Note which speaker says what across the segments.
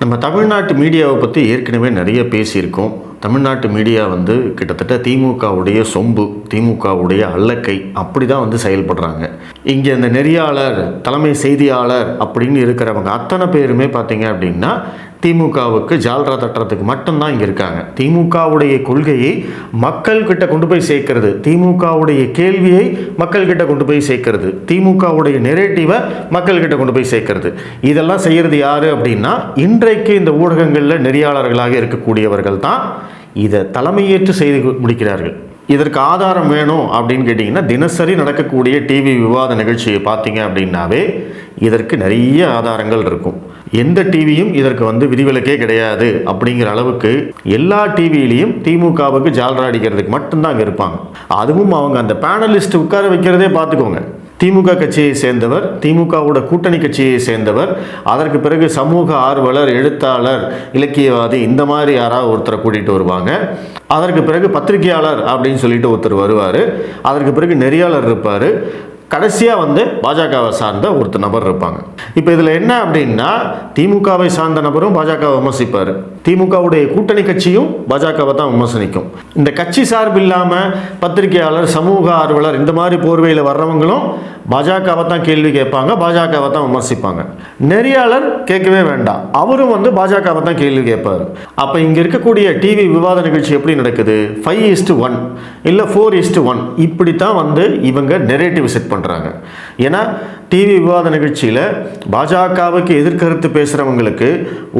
Speaker 1: நம்ம தமிழ்நாட்டு மீடியாவை பற்றி ஏற்கனவே நிறைய பேசியிருக்கோம். தமிழ்நாட்டு மீடியா வந்து கிட்டத்தட்ட திமுகவுடைய சொம்பு திமுகவுடைய அல்லக்கை அப்படி தான் வந்து செயல்படுறாங்க. இங்கே இந்த நெறியாளர் தலைமை செய்தியாளர் அப்படின்னு இருக்கிறவங்க அத்தனை பேருமே பார்த்தீங்க அப்படின்னா திமுகவுக்கு ஜால்ரா தட்டுறதுக்கு மட்டும்தான் இங்கே இருக்காங்க. திமுகவுடைய கொள்கையை மக்கள்கிட்ட கொண்டு போய் சேர்க்கறது. திமுகவுடைய கேள்வியை மக்கள்கிட்ட கொண்டு போய் சேர்க்கறது. திமுகவுடைய நெரேட்டிவை மக்கள்கிட்ட கொண்டு போய் சேர்க்கறது. இதெல்லாம் செய்கிறது யார் அப்படின்னா இன்றைக்கு இந்த ஊடகங்களில் நெறியாளர்களாக இருக்கக்கூடியவர்கள் தான் இதை தலைமையேற்று செய்து முடிக்கிறார்கள். இதற்கு ஆதாரம் வேணும் அப்படின்னு கேட்டிங்கன்னா தினசரி நடக்கக்கூடிய டிவி விவாத நிகழ்ச்சியை பார்த்தீங்க அப்படின்னாவே இதற்கு நிறைய ஆதாரங்கள் இருக்கும். எந்த டிவியும் இதற்கு வந்து விதிவிலக்கே கிடையாது அப்படிங்கிற அளவுக்கு எல்லா டிவியிலையும் திமுகவுக்கு ஜால்ரா அடிக்கிறதுக்கு மட்டும்தான் அங்கே இருப்பாங்க. அதுவும் அவங்க அந்த பேனலிஸ்ட் உட்கார வைக்கிறதே பார்த்துக்கோங்க. திமுக கட்சியை சேர்ந்தவர் திமுகவோட கூட்டணி கட்சியை சேர்ந்தவர். அதற்கு பிறகு சமூக ஆர்வலர் எழுத்தாளர் இலக்கியவாதி இந்த மாதிரி யாராவது ஒருத்தரை கூட்டிகிட்டு வருவாங்க. அதற்கு பிறகு பத்திரிகையாளர் அப்படின்னு சொல்லிட்டு ஒருத்தர் வருவார். அதற்கு பிறகு நெறியாளர் இருப்பார். கடைசியாக வந்து பாஜகவை சார்ந்த ஒருத்தர் நபர் இருப்பாங்க. இப்போ இதில் என்ன அப்படின்னா திமுகவை சார்ந்த நபரும் பாஜகவை விமர்சிப்பார். திமுகவுடைய கூட்டணி கட்சியும் பாஜகவை தான் விமர்சனிக்கும். இந்த கட்சி சார்பு இல்லாமல் பத்திரிகையாளர் சமூக ஆர்வலர் இந்த மாதிரி போர்வையில் வர்றவங்களும் பாஜகவை தான் கேள்வி கேட்பாங்க பாஜகவை தான் விமர்சிப்பாங்க. நெறியாளர் கேட்கவே வேண்டாம். அவரும் வந்து பாஜகவை தான் கேள்வி கேட்பார். அப்போ இங்கே இருக்கக்கூடிய டிவி விவாத நிகழ்ச்சி எப்படி நடக்குது? Five is to one four is to இப்படி தான் வந்து இவங்க நெரேட்டிவ் செட் பண்ணுறாங்க ஏன்னா டிவி விவாத நிகழ்ச்சியில் பாஜகவுக்கு எதிர்கருத்து பேசுகிறவங்களுக்கு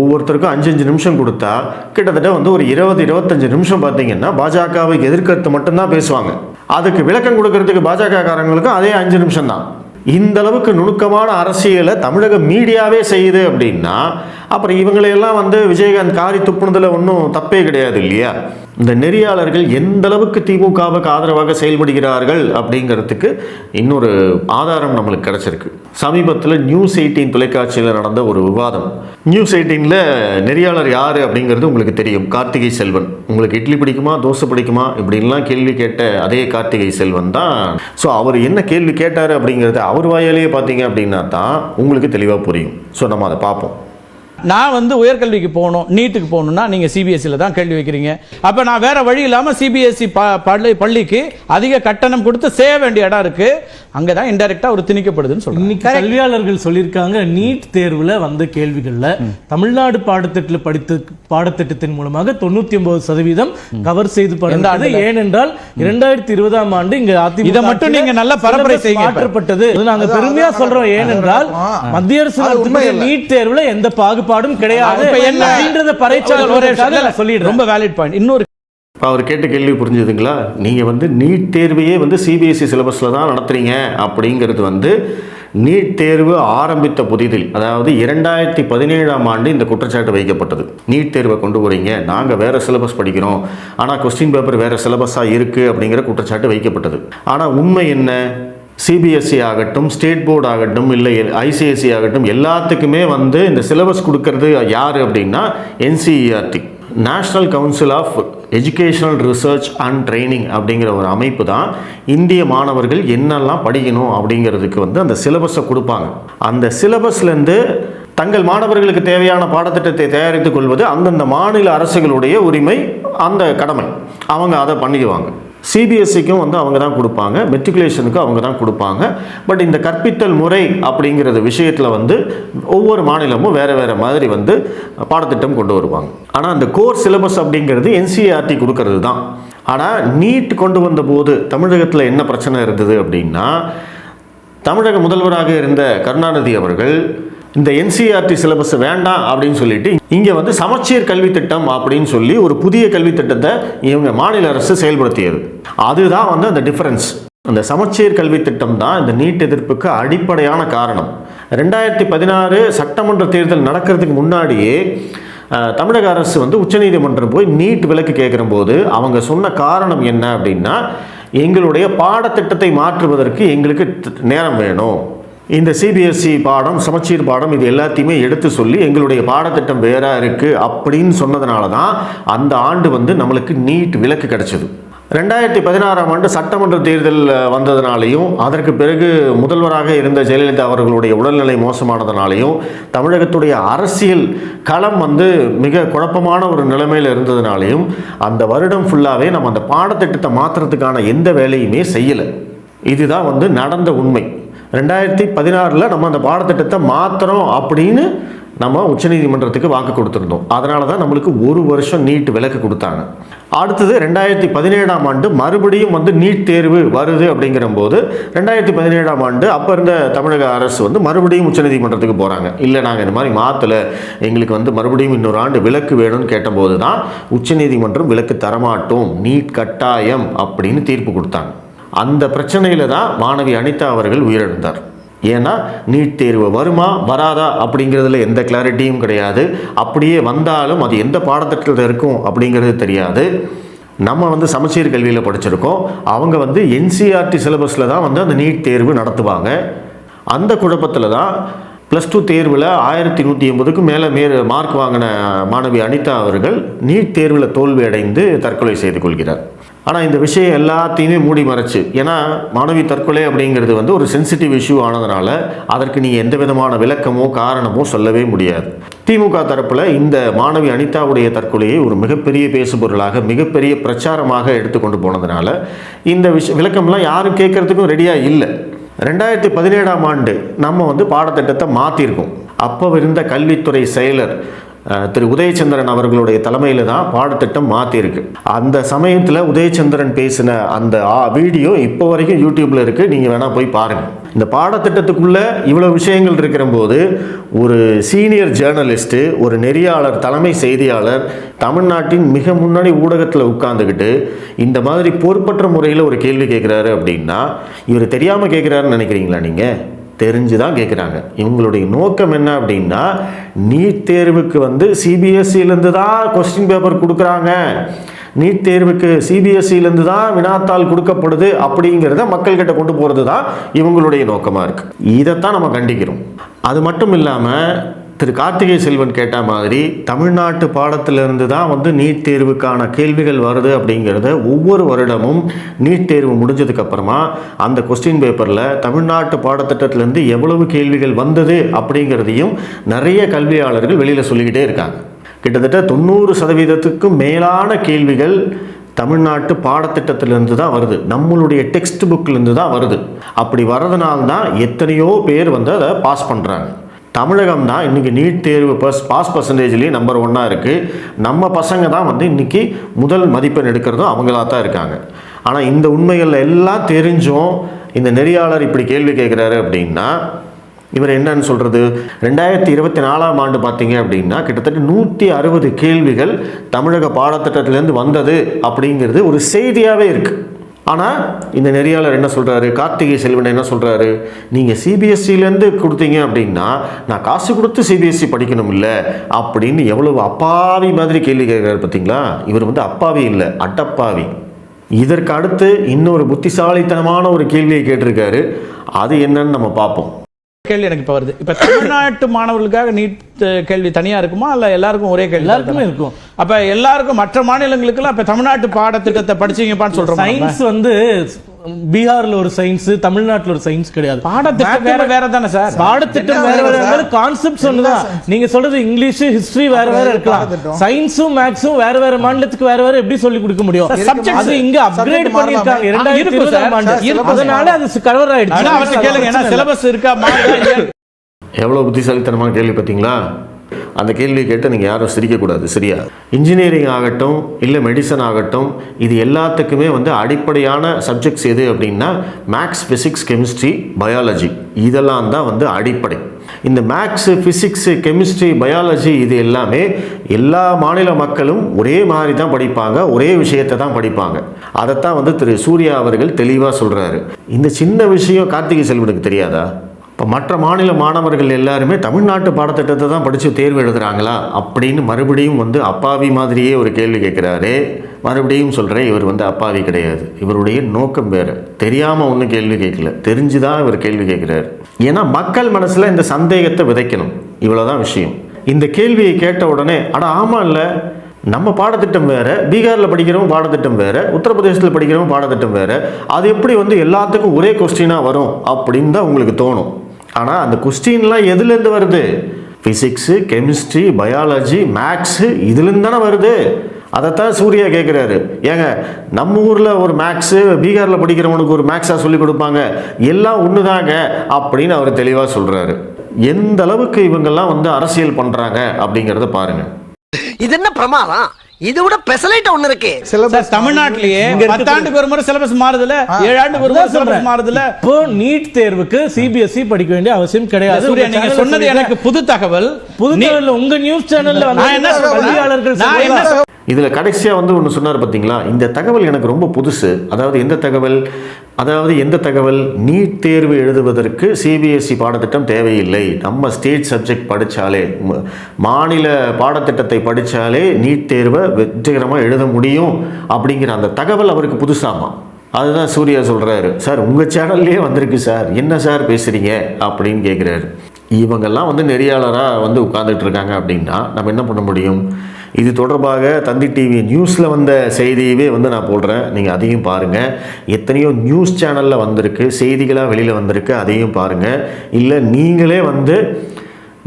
Speaker 1: ஒவ்வொருத்தருக்கும் அஞ்சு அஞ்சு நிமிஷம் கொடுத்தா கிட்டத்தட்ட வந்து ஒரு இருபது இருபத்தஞ்சு நிமிஷம் பார்த்தீங்கன்னா பாஜகவுக்கு எதிர்கருத்து மட்டும்தான் பேசுவாங்க. அதுக்கு விளக்கம் கொடுக்கறதுக்கு பாஜக காரங்களுக்கும் அதே அஞ்சு நிமிஷம் தான் இந்த அளவுக்கு நுணுக்கமான அரசியலை தமிழக மீடியாவே செய்யுது அப்படின்னா அப்புறம் இவங்களையெல்லாம் வந்து விஜயகாந்த் காரி துப்புனதில் ஒன்றும் தப்பே கிடையாது இல்லையா? இந்த நெறியாளர்கள் எந்த அளவுக்கு திமுகவுக்கு ஆதரவாக செயல்படுகிறார்கள் அப்படிங்கிறதுக்கு இன்னொரு ஆதாரம் நம்மளுக்கு கிடைச்சிருக்கு. சமீபத்தில் நியூஸ் எயிட்டீன் தொலைக்காட்சியில் நடந்த ஒரு விவாதம். நியூஸ் எயிட்டீனில் நெறியாளர் யார் அப்படிங்கிறது உங்களுக்கு தெரியும். கார்த்திகை செல்வன். உங்களுக்கு இட்லி பிடிக்குமா தோசை பிடிக்குமா? இப்படின்லாம் கேள்வி கேட்ட அதே கார்த்திகை செல்வன் தான். ஸோ அவர் என்ன கேள்வி கேட்டார் அப்படிங்கிறத அவர் வாயாலேயே பார்த்தீங்க அப்படின்னா தான் உங்களுக்கு தெளிவாக புரியும். ஸோ நம்ம அதை பார்ப்போம்.
Speaker 2: நான் வந்து உயர்கல்விக்கு போகணும் நீட்டுக்கு போகணும்னா நீங்க சிபிஎஸ்சியில் தான் கேள்வி வைக்கிறீங்க. அப்ப நான் வேற வழி இல்லாம சிபிஎஸ்சி பள்ளி பள்ளிக்கு அதிக கட்டணம் கொடுத்து செய்ய வேண்டிய இடம் இருக்கு. அங்கதான் இன்டெரக்டா ஒரு திணிக்கப்படுதுன்னு
Speaker 3: இன்னைக்கு கல்வியாளர்கள் சொல்லியிருக்காங்க நீட் தேர்வுல வந்த கேள்விகள்ல தமிழ்நாடு பாடத்திட்டத்தில் படித்த பாடத்திட்டத்தின் மூலமாக தொண்ணூத்தி ஒன்பது சதவீதம் கவர் செய்து படுகிறது? ஏனென்றால் இரண்டாயிரத்தி இருபதாம் ஆண்டு இங்க அதிமுக
Speaker 2: இதை மட்டும்
Speaker 3: ஆட்சியில
Speaker 2: நீங்க நல்லா பரப்புரை செய்யுங்க இப்ப.
Speaker 3: மாற்றப்பட்டது. இது நாங்க
Speaker 4: அது-
Speaker 3: பெருமையா
Speaker 4: அது-
Speaker 3: சொல்றோம். ஏனென்றால். மத்திய அரசு. நீட் தேர்வுல எந்த பாகுபாடும் கிடையாது.
Speaker 2: இப்ப என்ன?
Speaker 3: அப்படின்றத
Speaker 2: ஒரு
Speaker 3: பறைச்சாளர்
Speaker 2: நிமிஷம்.
Speaker 3: சொல்லிடுறோம்
Speaker 2: ரொம்ப வேலிட் பாயிண்ட் இன்னொரு
Speaker 1: இப்போ அவர் கேட்ட கேள்வி புரிஞ்சுதுங்களா? நீங்கள் வந்து நீட் தேர்வையே வந்து சிபிஎஸ்சி சிலபஸில் தான் நடத்துறீங்க அப்படிங்கிறது வந்து நீட் தேர்வு ஆரம்பித்த புதிதில் அதாவது இரண்டாயிரத்தி பதினேழாம் ஆண்டு இந்த குற்றச்சாட்டு வைக்கப்பட்டது. நீட் தேர்வை கொண்டு வரீங்க நாங்கள் வேறு சிலபஸ் படிக்கிறோம். ஆனால் கொஸ்டின் பேப்பர் வேறு சிலபஸாக இருக்குது அப்படிங்கிற குற்றச்சாட்டு வைக்கப்பட்டது. ஆனால் உண்மை என்ன? சிபிஎஸ்சி ஆகட்டும் ஸ்டேட் போர்டு ஆகட்டும் இல்லை ஐசிஎஸ்சி ஆகட்டும் எல்லாத்துக்குமே வந்து இந்த சிலபஸ் கொடுக்கறது யார் அப்படின்னா NCERT national council of educational research and training அப்படிங்கிற ஒரு அமைப்பு தான் இந்திய மாணவர்கள் என்னெல்லாம் படிக்கணும் அப்படிங்கிறதுக்கு வந்து அந்த சிலபஸை கொடுப்பாங்க. அந்த சிலபஸ்லேருந்து தங்கள் மாணவர்களுக்கு தேவையான பாடத்திட்டத்தை தயாரித்துக் கொள்வது அந்தந்த மாநில அரசுகளுடைய உரிமை அந்த கடமை. அவங்க அதை பண்ணிக்குவாங்க. சிபிஎஸ்சிக்கும் வந்து அவங்க தான் கொடுப்பாங்க. மெட்ரிகுலேஷனுக்கும் அவங்க தான் கொடுப்பாங்க. பட் இந்த கற்பித்தல் முறை அப்படிங்கிறது விஷயத்தில் வந்து ஒவ்வொரு மாநிலமும் வேறு வேறு மாதிரி வந்து பாடத்திட்டம் கொண்டு வருவாங்க. ஆனால் அந்த கோர் சிலபஸ் அப்படிங்கிறது என்சிஆர்டி கொடுக்கறது தான். ஆனால் நீட் கொண்டு வந்தபோது தமிழகத்தில் என்ன பிரச்சனை இருந்தது அப்படின்னா தமிழக முதல்வராக இருந்த கருணாநிதி அவர்கள் இந்த என்சிஆர்டி சிலபஸ் வேண்டாம் அப்படின்னு சொல்லிட்டு இங்கே வந்து சமச்சீர் கல்வி திட்டம் அப்படின்னு சொல்லி ஒரு புதிய கல்வி திட்டத்தை இவங்க மாநில அரசு செயல்படுத்தியது. அதுதான் வந்து அந்த டிஃபரன்ஸ் அந்த சமச்சீர் கல்வி திட்டம் தான் இந்த நீட் எதிர்ப்புக்கு அடிப்படையான காரணம். ரெண்டாயிரத்தி பதினாறு சட்டமன்ற தேர்தல் நடக்கிறதுக்கு முன்னாடியே தமிழக அரசு வந்து உச்சநீதிமன்றம் போய் நீட் விலக்கு கேட்குற போது அவங்க சொன்ன காரணம் என்ன அப்படின்னா எங்களுடைய பாடத்திட்டத்தை மாற்றுவதற்கு எங்களுக்கு த- நேரம் வேணும். இந்த சிபிஎஸ்சி பாடம் சமச்சீர் பாடம் இது எல்லாத்தையுமே எடுத்து சொல்லி எங்களுடைய பாடத்திட்டம் வேறாக இருக்குது அப்படின்னு சொன்னதுனால தான் அந்த ஆண்டு வந்து நம்மளுக்கு நீட் விலக்கு கிடச்சிது. ரெண்டாயிரத்தி பதினாறாம் ஆண்டு சட்டமன்ற தேர்தல் வந்ததுனாலையும் அதற்கு பிறகு முதல்வராக இருந்த ஜெயலலிதா அவர்களுடைய உடல்நிலை மோசமானதுனாலையும் தமிழகத்துடைய அரசியல் களம் வந்து மிக குழப்பமான ஒரு நிலைமையில் இருந்ததுனாலையும் அந்த வருடம் ஃபுல்லாகவே நம்ம அந்த பாடத்திட்டத்தை மாற்றுறதுக்கான எந்த வேலையுமே செய்யலை. இதுதான் வந்து நடந்த உண்மை. ரெண்டாயிரத்தி பதினாறில் நம்ம அந்த பாடத்திட்டத்தை மாற்றுறோம் அப்படின்னு நம்ம உச்சநீதிமன்றத்துக்கு வாக்கு கொடுத்துருந்தோம். அதனால தான் நம்மளுக்கு ஒரு வருஷம் நீட் விலக்கு கொடுத்தாங்க. அடுத்தது ரெண்டாயிரத்தி பதினேழாம் ஆண்டு மறுபடியும் வந்து நீட் தேர்வு வருது அப்படிங்கிற போது ரெண்டாயிரத்தி பதினேழாம் ஆண்டு அப்போ இருந்த தமிழக அரசு வந்து மறுபடியும் உச்சநீதிமன்றத்துக்கு போகிறாங்க இல்லை நாங்கள் இந்த மாதிரி மாற்றலை எங்களுக்கு வந்து மறுபடியும் இன்னொரு ஆண்டு விலக்கு வேணும்னு கேட்டபோது தான் உச்சநீதிமன்றம் விலக்கு தரமாட்டோம். நீட் கட்டாயம் அப்படின்னு தீர்ப்பு கொடுத்தாங்க. அந்த பிரச்சனையில் தான் மாணவி அனிதா அவர்கள் உயிரிழந்தார். ஏன்னா நீட் தேர்வு வருமா வராதா அப்படிங்கிறதுல எந்த கிளாரிட்டியும் கிடையாது. அப்படியே வந்தாலும் அது எந்த பாடத்திட்டத்தில் இருக்கும் அப்படிங்கிறது தெரியாது. நம்ம வந்து சமச்சீர் கல்வியில் படிச்சிருக்கோம். அவங்க வந்து என்சிஆர்டி சிலபஸில் தான் வந்து அந்த நீட் தேர்வு நடத்துவாங்க. அந்த குழப்பத்தில் தான் ப்ளஸ் டூ தேர்வில் ஆயிரத்தி நூற்றி எண்பதுக்கு மேலே மே மார்க் வாங்கின மாணவி அனிதா அவர்கள் நீட் தேர்வில் தோல்வி அடைந்து தற்கொலை செய்து கொள்கிறார். ஆனால் இந்த விஷயம் எல்லாத்தையுமே மூடி மறைச்சு. ஏன்னா மாணவி தற்கொலை அப்படிங்கிறது வந்து ஒரு சென்சிட்டிவ் இஷ்யூ ஆனதுனால அதற்கு நீங்கள் எந்த விதமான விளக்கமோ காரணமோ சொல்லவே முடியாது. திமுக தரப்பில் இந்த மாணவி அனிதாவுடைய தற்கொலையை ஒரு மிகப்பெரிய பேசுபொருளாக மிகப்பெரிய பிரச்சாரமாக எடுத்துக்கொண்டு போனதுனால இந்த விஷ விளக்கம்லாம் யாரும் கேட்கறதுக்கும் ரெடியாக இல்லை. ரெண்டாயிரத்தி பதினேழாம் ஆண்டு நம்ம வந்து பாடத்திட்டத்தை மாற்றிருக்கோம் அப்போ இருந்த கல்வித்துறை செயலர் திரு உதயச்சந்திரன் அவர்களுடைய தலைமையில் தான் பாடத்திட்டம் மாற்றிருக்கு அந்த சமயத்தில் உதயச்சந்திரன் பேசின அந்த வீடியோ இப்போ வரைக்கும் யூடியூப்பில் இருக்குது நீங்கள் வேணால் போய் பாருங்கள் இந்த பாடத்திட்டத்துக்குள்ளே இவ்வளோ விஷயங்கள் இருக்கிற போது ஒரு சீனியர் ஜேர்னலிஸ்ட்டு ஒரு நெறியாளர் தலைமை செய்தியாளர் தமிழ்நாட்டின் மிக முன்னணி ஊடகத்தில் உட்காந்துக்கிட்டு இந்த மாதிரி பொறுப்பற்ற முறையில் ஒரு கேள்வி கேட்குறாரு அப்படின்னா இவர் தெரியாமல் கேட்குறாருன்னு நினைக்கிறீங்களா நீங்கள் தெரிஞ்சு தான் கேட்குறாங்க இவங்களுடைய நோக்கம் என்ன அப்படின்னா நீட் தேர்வுக்கு வந்து சிபிஎஸ்சிலேருந்து தான் கொஸ்டின் பேப்பர் கொடுக்குறாங்க. நீட் தேர்வுக்கு சிபிஎஸ்சிலேருந்து தான் வினாத்தாள் கொடுக்கப்படுது அப்படிங்கிறத மக்கள்கிட்ட கொண்டு போகிறது தான் இவங்களுடைய நோக்கமாக இருக்குது இதைத்தான் நம்ம கண்டிக்கிறோம். அது மட்டும் இல்லாமல் திரு கார்த்திகை செல்வன் கேட்ட மாதிரி தமிழ்நாட்டு பாடத்திலிருந்து தான் வந்து நீட் தேர்வுக்கான கேள்விகள் வருது அப்படிங்கிறத ஒவ்வொரு வருடமும் நீட் தேர்வு முடிஞ்சதுக்கப்புறமா அந்த கொஸ்டின் பேப்பரில் தமிழ்நாட்டு பாடத்திட்டத்திலேருந்து எவ்வளவு கேள்விகள் வந்தது அப்படிங்கிறதையும் நிறைய கல்வியாளர்கள் வெளியில் சொல்லிக்கிட்டே இருக்காங்க. கிட்டத்தட்ட தொண்ணூறு சதவீதத்துக்கும் மேலான கேள்விகள் தமிழ்நாட்டு பாடத்திட்டத்திலிருந்து தான் வருது. நம்மளுடைய டெக்ஸ்ட் புக்லேருந்து தான் வருது. அப்படி வரதுனால்தான் எத்தனையோ பேர் வந்து அதை பாஸ் பண்ணுறாங்க தமிழகம் தான் இன்றைக்கி நீட் தேர்வு பஸ் பாஸ் பர்சன்டேஜ்லேயும் நம்பர் ஒன்னாக இருக்குது நம்ம பசங்க தான் வந்து இன்றைக்கி முதல் மதிப்பெண் எடுக்கிறதும் அவங்களா தான் இருக்காங்க. ஆனால் இந்த உண்மைகள் எல்லாம் தெரிஞ்சும் இந்த நெறியாளர் இப்படி கேள்வி கேட்குறாரு அப்படின்னா இவர் என்னன்னு சொல்கிறது ரெண்டாயிரத்தி இருபத்தி நாலாம் ஆண்டு பார்த்தீங்க அப்படின்னா கிட்டத்தட்ட நூற்றி அறுபது கேள்விகள் தமிழக பாடத்திட்டத்திலேருந்து வந்தது அப்படிங்கிறது ஒரு செய்தியாகவே இருக்குது ஆனால் இந்த நெறியாளர் என்ன சொல்கிறாரு கார்த்திகை செல்வன் என்ன சொல்கிறாரு நீங்கள் சிபிஎஸ்சிலேருந்து கொடுத்தீங்க அப்படின்னா நான் காசு கொடுத்து சிபிஎஸ்சி படிக்கணும் இல்லை அப்படின்னு எவ்வளவு அப்பாவி மாதிரி கேள்வி கேட்குறாரு பார்த்தீங்களா இவர் வந்து அப்பாவி இல்லை அட்டப்பாவி. இதற்கு அடுத்து இன்னொரு புத்திசாலித்தனமான ஒரு கேள்வியை கேட்டிருக்காரு. அது என்னன்னு நம்ம பார்ப்போம்.
Speaker 2: கேள்வி எனக்கு இப்ப வருது இப்ப தமிழ்நாட்டு மாணவர்களுக்காக நீட் கேள்வி தனியா இருக்குமா இல்ல எல்லாருக்கும் ஒரே கேள்வி
Speaker 3: எல்லாருக்குமே? இருக்கும்.
Speaker 2: அப்ப எல்லாருக்கும் மற்ற மாநிலங்களுக்குலாம் இப்ப தமிழ்நாட்டு பாடத்திட்டத்தை படிச்சீங்கப்பான்னு சொல்றோம்
Speaker 3: சயின்ஸ் வந்து பீகார்ல ஒரு சயின்ஸ் தமிழ்நாட்டுல ஒரு சயின்ஸ் கிடையாது.
Speaker 2: பாடத்திட்டம் வேற வேற தானே சார்?
Speaker 3: பாடத்திட்டம் வேற வேற கான்செப்ட்ஸ் ஒண்ணுதான் நீங்க சொல்றது இங்கிலீஷ் ஹிஸ்டரி வேற வேற இருக்கலாம். சயின்ஸும் மேக்ஸும் வேற வேற மாநிலத்துக்கு வேற வேற எப்படி சொல்லி கொடுக்க முடியும்? அது இங்க அப்கிரேட் பண்ணிருக்காங்க. இரண்டாயிரத்தி. இருபதாம் ஆண்டு. அதனால அது கவர்
Speaker 2: அவர்கிட்ட கேளுங்க. ஏன்னா
Speaker 3: ஆயிடுச்சு
Speaker 2: சிலபஸ் இருக்கா? மாறுதா இல்லையா?
Speaker 1: எவ்வளோ புத்திசாலித்தனமான கேள்வி பார்த்தீங்களா? அந்த கேள்வியை கேட்டு நீங்கள் யாரும் சிரிக்கக்கூடாது சரியா? இன்ஜினியரிங் ஆகட்டும் இல்லை மெடிசன் ஆகட்டும் இது எல்லாத்துக்குமே வந்து அடிப்படையான சப்ஜெக்ட்ஸ் எது அப்படின்னா மேக்ஸ் ஃபிசிக்ஸ் கெமிஸ்ட்ரி பயாலஜி இதெல்லாம் தான் வந்து அடிப்படை. இந்த மேக்ஸு ஃபிசிக்ஸு கெமிஸ்ட்ரி பயாலஜி இது எல்லாமே எல்லா மாநில மக்களும் ஒரே மாதிரி தான் படிப்பாங்க ஒரே விஷயத்தை தான் படிப்பாங்க. அதைத்தான் வந்து திரு சூர்யா அவர்கள் தெளிவாக சொல்கிறாரு இந்த சின்ன விஷயம் கார்த்திகை செல்வனுக்கு தெரியாதா? இப்போ மற்ற மாநில மாணவர்கள் எல்லாருமே தமிழ்நாட்டு பாடத்திட்டத்தை தான் படித்து தேர்வு எழுதுகிறாங்களா அப்படின்னு மறுபடியும் வந்து அப்பாவி மாதிரியே ஒரு கேள்வி கேட்குறாரு. மறுபடியும் சொல்கிறேன் இவர் வந்து அப்பாவி கிடையாது. இவருடைய நோக்கம் வேறு. தெரியாமல் ஒன்றும் கேள்வி கேட்கல. தெரிஞ்சு தான் இவர் கேள்வி கேட்குறாரு. ஏன்னா மக்கள் மனசில் இந்த சந்தேகத்தை விதைக்கணும். இவ்வளோதான் விஷயம். இந்த கேள்வியை கேட்ட உடனே அட ஆமாம் இல்லை. நம்ம பாடத்திட்டம் வேறு. பீகாரில் படிக்கிறவங்க பாடத்திட்டம் வேறு. உத்தரப்பிரதேசத்தில் படிக்கிறவங்க பாடத்திட்டம் வேறு. அது எப்படி வந்து எல்லாத்துக்கும் ஒரே கொஸ்டினாக வரும் அப்படின்னு தான் உங்களுக்கு தோணும். ஆனால் அந்த கொஸ்டின்லாம் எதுலேருந்து வருது? ஃபிசிக்ஸு கெமிஸ்ட்ரி பயாலஜி மேக்ஸு இதுலேருந்து தானே வருது? அதைத்தான் சூர்யா கேட்குறாரு ஏங்க நம்ம ஊரில் ஒரு மேக்ஸு பீகாரில் படிக்கிறவனுக்கு ஒரு மேக்ஸாக சொல்லி கொடுப்பாங்க. எல்லாம் ஒன்று தாங்க அப்படின்னு அவர் தெளிவாக சொல்கிறாரு எந்த அளவுக்கு இவங்கெல்லாம் வந்து அரசியல் பண்ணுறாங்க அப்படிங்கிறத பாருங்கள்
Speaker 4: இது என்ன பிரமாதம்? இது விட பெசலைட் ஒண்ணு இருக்கு
Speaker 2: சார் தமிழ்நாட்டிலேயே பத்தாண்டுக்கு ஒரு முறை சிலபஸ் மாறுதுல ஏழு ஆண்டுக்கு ஒரு முறை. சிலபஸ் மாறுதுல
Speaker 3: இப்போ நீட் தேர்வுக்கு சிபிஎஸ்இ படிக்க வேண்டிய அவசியம் கிடையாது
Speaker 2: நீங்க சொன்னது. எனக்கு புது தகவல்
Speaker 3: புது தகவல் உங்க நியூஸ் சேனல்ல
Speaker 2: நான் என்ன
Speaker 3: வந்து?
Speaker 2: சொல்றேன்?
Speaker 1: இதில் கடைசியாக வந்து ஒன்று சொன்னார் பார்த்தீங்களா? இந்த தகவல் எனக்கு ரொம்ப புதுசு. அதாவது எந்த தகவல்? அதாவது எந்த தகவல்? நீட் தேர்வு எழுதுவதற்கு சிபிஎஸ்சி பாடத்திட்டம் தேவையில்லை. நம்ம ஸ்டேட் சப்ஜெக்ட் படித்தாலே மாநில பாடத்திட்டத்தை படித்தாலே நீட் தேர்வை வெற்றிகரமாக எழுத முடியும் அப்படிங்கிற அந்த தகவல் அவருக்கு புதுசாமா? அதுதான் சூர்யா சொல்கிறாரு சார் உங்கள் சேனல்லே வந்திருக்கு சார். என்ன சார் பேசுகிறீங்க அப்படின்னு கேட்குறாரு இவங்கெல்லாம் வந்து நெறியாளராக வந்து உட்காந்துட்டு இருக்காங்க அப்படின்னா நம்ம என்ன பண்ண முடியும்? இது தொடர்பாக தந்தி டிவி நியூஸில் வந்த செய்தியவே வந்து நான் போடுறேன். நீங்கள் அதையும் பாருங்கள் எத்தனையோ நியூஸ் சேனலில் வந்திருக்கு. செய்திகளாக வெளியில் வந்திருக்கு. அதையும் பாருங்கள் இல்லை நீங்களே வந்து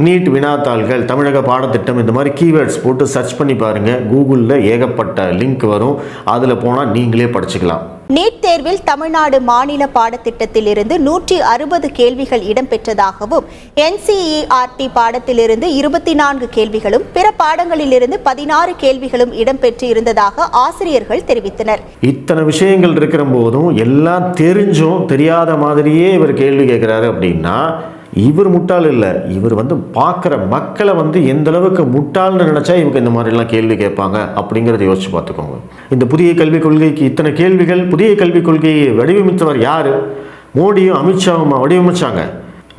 Speaker 1: நீட் வினாத்தாள்கள் தமிழக பாடத்திட்டம் இந்த மாதிரி கீவேர்ட்ஸ் போட்டு சர்ச் பண்ணி பாருங்கள் கூகுளில் ஏகப்பட்ட லிங்க் வரும். அதில் போனால் நீங்களே படிச்சுக்கலாம்.
Speaker 5: நீட் தேர்வில் தமிழ்நாடு மாநில பாடத்திட்டத்திலிருந்து நூற்றி அறுபது கேள்விகள் இடம்பெற்றதாகவும் என்சிஇஆர்டி பாடத்திலிருந்து இருபத்தி நான்கு கேள்விகளும் பிற பாடங்களிலிருந்து பதினாறு கேள்விகளும் இடம்பெற்று இருந்ததாக ஆசிரியர்கள் தெரிவித்தனர்.
Speaker 1: இத்தனை விஷயங்கள் இருக்கிற போதும் எல்லாம் தெரிஞ்சும் தெரியாத மாதிரியே இவர் கேள்வி கேட்கிறாரு அப்படின்னா இவர் முட்டாள் இல்லை. இவர் வந்து பார்க்குற மக்களை வந்து எந்த அளவுக்கு முட்டாள்னு நினச்சா இவங்க இந்த மாதிரிலாம் கேள்வி கேட்பாங்க அப்படிங்கிறத யோசிச்சு பார்த்துக்கோங்க. இந்த புதிய கல்விக் கொள்கைக்கு இத்தனை கேள்விகள் புதிய கல்விக் கொள்கையை வடிவமைத்தவர் யார்? மோடியும் அமித்ஷாவும் வடிவமைச்சாங்க.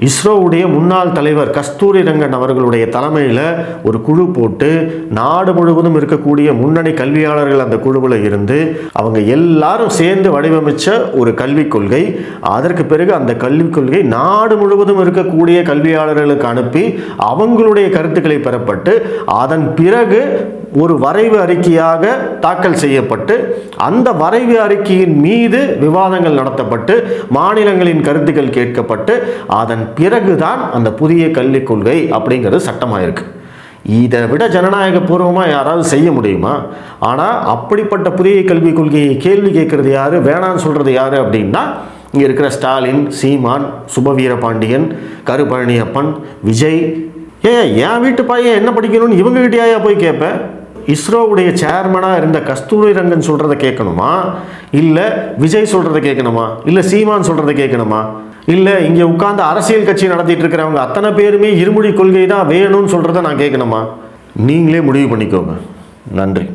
Speaker 1: இஸ்ரோவுடைய முன்னாள் தலைவர் கஸ்தூரி ரங்கன் அவர்களுடைய தலைமையில் ஒரு குழு போட்டு நாடு முழுவதும் இருக்கக்கூடிய முன்னணி கல்வியாளர்கள் அந்த குழுவில் இருந்து அவங்க எல்லாரும் சேர்ந்து வடிவமைச்ச ஒரு கல்விக் கொள்கை. அதற்கு பிறகு அந்த கல்விக் கொள்கை நாடு முழுவதும் இருக்கக்கூடிய கல்வியாளர்களுக்கு அனுப்பி அவங்களுடைய கருத்துக்களை பெறப்பட்டு அதன் பிறகு ஒரு வரைவு அறிக்கையாக தாக்கல் செய்யப்பட்டு அந்த வரைவு அறிக்கையின் மீது விவாதங்கள் நடத்தப்பட்டு மாநிலங்களின் கருத்துக்கள் கேட்கப்பட்டு அதன் பிறகுதான் அந்த புதிய கல்விக் கொள்கை அப்படிங்கிறது சட்டமாக இருக்குது இதை விட ஜனநாயக பூர்வமாக யாராவது செய்ய முடியுமா? ஆனால் அப்படிப்பட்ட புதிய கல்விக் கொள்கையை கேள்வி கேட்கறது யாரு வேணான்னு சொல்கிறது யார் அப்படின்னா இங்கே இருக்கிற ஸ்டாலின் சீமான் சுபவீரபாண்டியன் கருபழனியப்பன் விஜய். ஏன் என் வீட்டு பையன் என்ன படிக்கணும்னு இவங்ககிட்டயா போய் கேட்பேன் இஸ்ரோவுடைய சேர்மனாக இருந்த கஸ்தூரி ரங்கன் சொல்கிறத கேட்கணுமா? இல்லை விஜய் சொல்கிறத கேட்கணுமா? இல்லை சீமான் சொல்கிறத கேட்கணுமா? இல்லை இங்கே உட்கார்ந்து அரசியல் கட்சி நடத்திட்டு இருக்கிறவங்க அத்தனை பேருமே இருமொழி கொள்கை தான் வேணும்னு சொல்கிறத நான் கேட்கணுமா? நீங்களே முடிவு பண்ணிக்கோங்க. நன்றி.